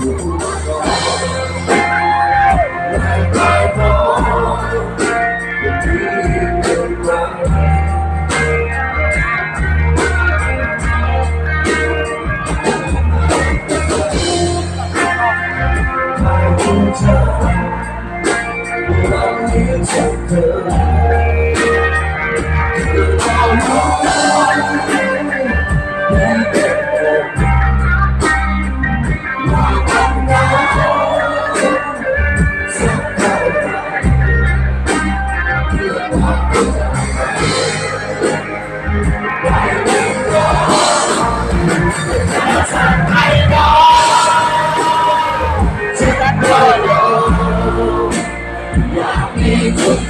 Thank you. Thank you.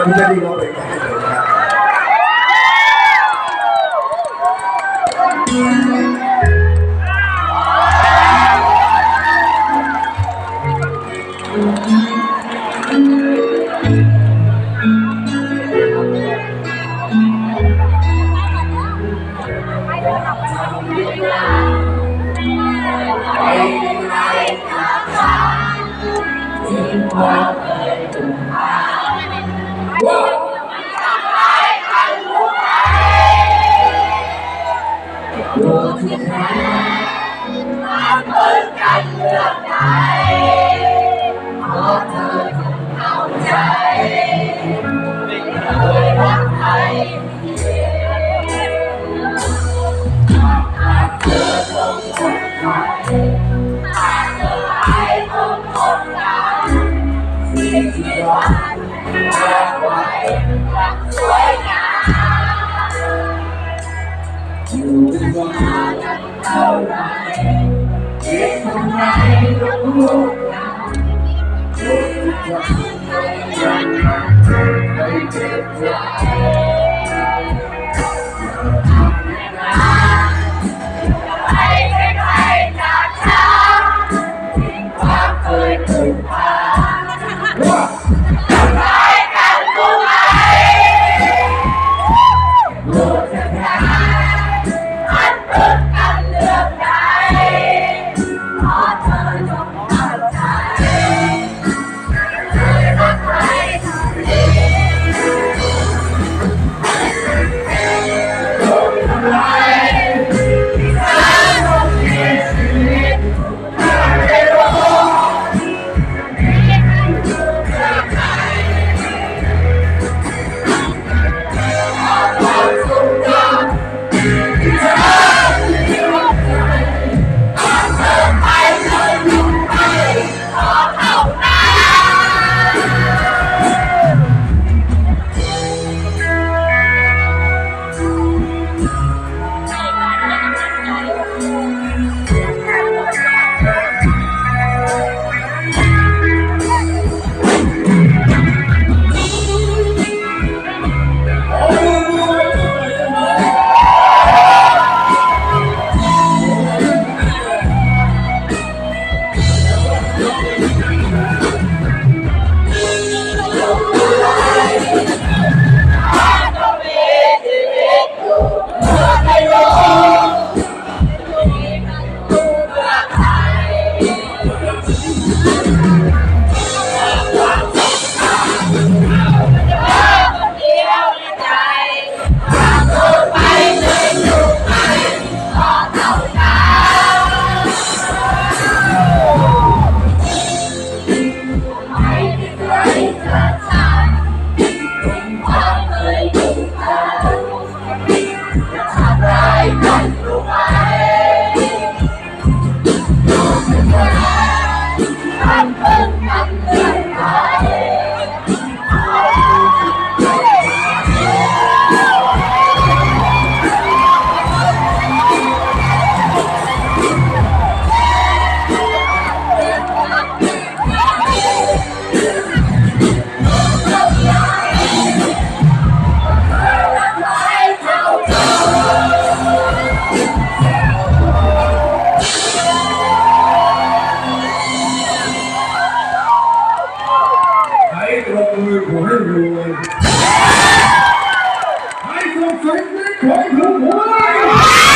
มันจะดีเราไปต่อเลยครับไม่ไม่ทำฝันที่ว่าเคย อยู่เป็นคนเท่าไรเด็กคนไหนรู้รู้ทุกคนยังไม่เจ็บใจ Yeah. 人间传承湖。南人